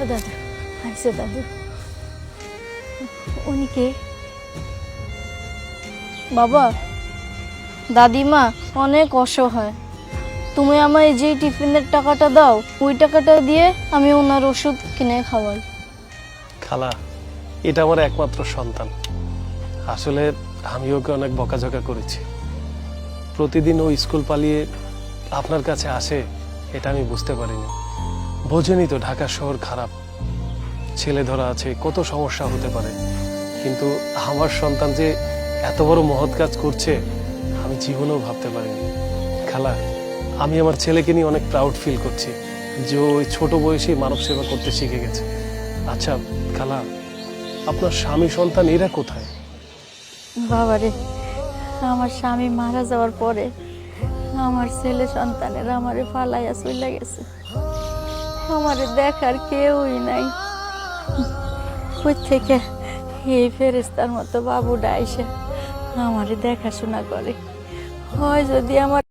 দাদু আইসো দাদু উনি কে বাবা দাদিমা অনেক অসহায় তুমি আমায় যে টিফিনের টাকাটা দাও ওই টাকাটা দিয়ে আমি ওনার ওষুধ কিনে খাওয়াই খালা এটা আমার একমাত্র সন্তান আসলে আমি ওকে অনেক বকাঝকা করেছি প্রতিদিন ও স্কুল পালিয়ে আপনার কাছে আসে এটা আমি বুঝতে পারিনি বোঝেনি তো ঢাকা শহর খারাপ। ছেলে ধরা আছে, কত সমস্যা হতে পারে। কিন্তু আমার সন্তান যে এত বড় মহৎ কাজ করছে, আমি জীবনেও ভাবতে পারিনি। খালা, আমি আমার ছেলেকে নিয়ে অনেক প্রাউড ফিল করছি, যে ওই ছোট বয়সে মানব সেবা করতে শিখে গেছে। আচ্ছা খালা, আপনার স্বামী সন্তান এরা কোথায়? বাবারে আমার স্বামী মারা যাওয়ার পরে আমার ছেলে সন্তানের আমারে ফালাইয়া চলে গেছে। আমারে দেখার কেউই নাই। কই থেকে এই ফেরেস্তার মতো বাবুটা এসে আমার দেখাশোনা করে? হয় যদি আমার